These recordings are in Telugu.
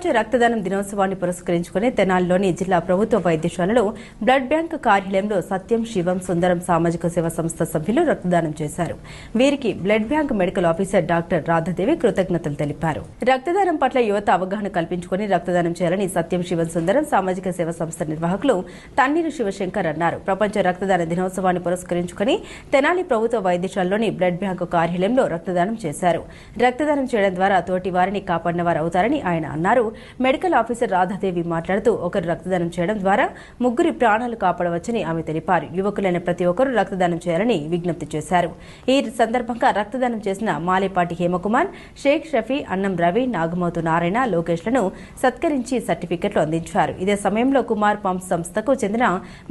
ప్రపంచ రక్తదానం దినోత్సవాన్ని పురస్కరించుకుని తెనాలిలోని జిల్లా ప్రభుత్వ వైద్యశాలలో బ్లడ్ బ్యాంక్ కార్యాలయంలో సత్యం శివం సుందరం సామాజిక సేవ సంస్థ సభ్యులు రక్తదానం చేశారు. వీరికి blood bank medical officer doctor Radhadevi కృతజ్ఞతలు తెలిపారు. రక్తదానం పట్ల యువత అవగాహన కల్పించుకుని రక్తదానం చేయాలని సత్యం శివం సుందరం సామాజిక సేవ సంస్థ నిర్వాహకులు తన్నీరు శివశంకర్ అన్నారు. ప్రపంచ రక్తదాన దినోత్సవాన్ని పురస్కరించుకుని తెనాలి ప్రభుత్వ వైద్యశాలలోని బ్లడ్ బ్యాంకు కార్యాలయంలో రక్తదానం చేశారు. రక్తదానం చేయడం ద్వారా తోటి వారిని కాపాడిన వారు అవుతారని ఆయన అన్నారు. మెడికల్ ఆఫీసర్ రాధాదేవి మాట్లాడుతూ ఒకరు రక్తదానం చేయడం ద్వారా ముగ్గురి ప్రాణాలు కాపాడవచ్చని ఆమె తెలిపారు. యువకులైన ప్రతి ఒక్కరూ రక్తదానం చేయాలని విజ్ఞప్తి చేశారు. ఈ సందర్భంగా రక్తదానం చేసిన మాలేపాటి హేమకుమార్ షేక్ షఫీ అన్నం రవి నాగమోతు నారాయణ లోకేష్లను సత్కరించి సర్టిఫికెట్లు అందించారు. ఇదే సమయంలో కుమార్ పంప్ సంస్థకు చెందిన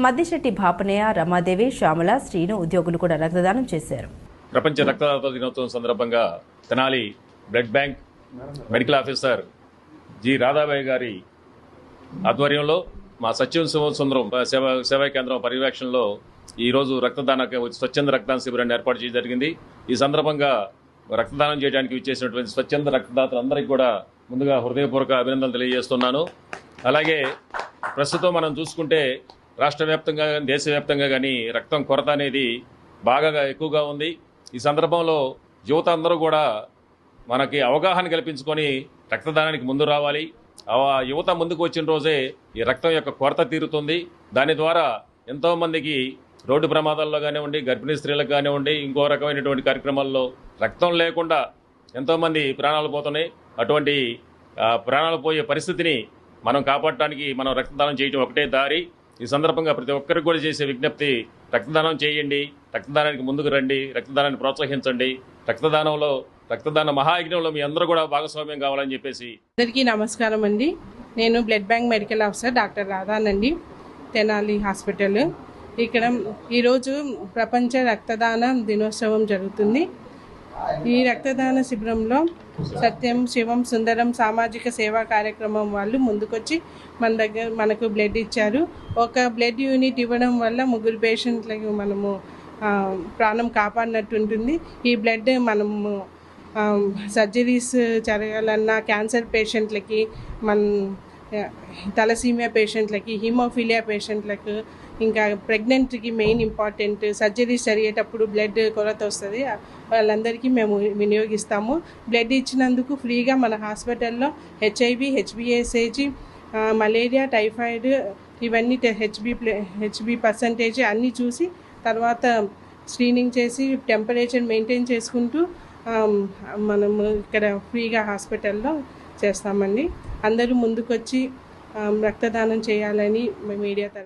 మద్దిశెట్టి భాపనయ్య రమాదేవి శ్యామల శ్రీను ఉద్యోగులు కూడా రక్తదానం చేశారు. ప్రపంచ రక్తదాత దినోత్సవం సందర్భంగా Tenali blood bank medical officer G Radhabai గారి ఆధ్వర్యంలో మా సత్యం శివ- సుందరం సేవా సేవా కేంద్రం పర్యవేక్షణలో ఈరోజు రక్తదాన స్వచ్ఛంద రక్తదాన శిబిరాన్ని ఏర్పాటు చేయడం జరిగింది. ఈ సందర్భంగా రక్తదానం చేయడానికి ఇచ్చేసినటువంటి స్వచ్ఛంద రక్తదాతలందరికీ కూడా ముందుగా హృదయపూర్వక అభినందనలు తెలియజేస్తున్నాను. అలాగే ప్రస్తుతం మనం చూసుకుంటే రాష్ట్ర వ్యాప్తంగా కానీ దేశవ్యాప్తంగా కానీ రక్తం కొరత అనేది బాగా ఎక్కువగా ఉంది. ఈ సందర్భంలో యువత అందరూ కూడా మనకి అవగాహన కల్పించుకొని రక్తదానానికి ముందు రావాలి. ఆ యువత ముందుకు వచ్చిన రోజే ఈ రక్తం యొక్క కొరత తీరుతుంది. దాని ద్వారా ఎంతోమందికి రోడ్డు ప్రమాదాల్లో కానివ్వండి గర్భిణీ స్త్రీలకు కానివ్వండి ఇంకో రకమైనటువంటి కార్యక్రమాల్లో రక్తం లేకుండా ఎంతోమంది ప్రాణాలు పోతున్నాయి. అటువంటి ప్రాణాలు పోయే పరిస్థితిని మనం కాపాడటానికి మనం రక్తదానం చేయటం ఒకటే దారి. ఈ సందర్భంగా ప్రతి ఒక్కరికి కూడా చేసే విజ్ఞప్తి రక్తదానం చేయండి రక్తదానానికి ముందుకు రండి రక్తదానాన్ని ప్రోత్సహించండి. రక్తదానంలో రక్తదాన మహాయజ్ఞంలో మీ అందరూ కూడా భాగస్వామ్యం కావాలని చెప్పేసి అందరికీ నమస్కారం అండి. నేను blood bank medical officer doctor రాధానండి Tenali hospital. ఇక్కడ ఈరోజు ప్రపంచ రక్తదాన దినోత్సవం జరుగుతుంది. ఈ రక్తదాన శిబిరంలో సత్యం శివం సుందరం సామాజిక సేవా కార్యక్రమం వాళ్ళు ముందుకొచ్చి మన దగ్గర మనకు బ్లడ్ ఇచ్చారు. ఒక బ్లడ్ యూనిట్ ఇవ్వడం వల్ల ముగ్గురు పేషెంట్లకు మనము ప్రాణం కాపాడినట్టు ఉంటుంది. ఈ బ్లడ్ మనము సర్జరీస్ జరగాలన్నా క్యాన్సర్ పేషెంట్లకి మన తలసీమియా పేషెంట్లకి హిమోఫిలియా పేషెంట్లకు ఇంకా ప్రెగ్నెంట్కి మెయిన్ ఇంపార్టెంట్ సర్జరీస్ జరిగేటప్పుడు బ్లడ్ కొరత వస్తుంది. వాళ్ళందరికీ మేము వినియోగిస్తాము. బ్లడ్ ఇచ్చినందుకు ఫ్రీగా మన హాస్పిటల్లో హెచ్ఐవి హెచ్బిఎస్ఏజీ మలేరియా టైఫాయిడ్ ఇవన్నీ హెచ్బి హెచ్బి పర్సంటేజ్ అన్నీ చూసి తర్వాత స్క్రీనింగ్ చేసి టెంపరేచర్ మెయింటైన్ చేసుకుంటూ మనము ఇక్కడ ఫ్రీగా హాస్పిటల్లో చేస్తామండి. అందరూ ముందుకొచ్చి రక్తదానం చేయాలని మీడియా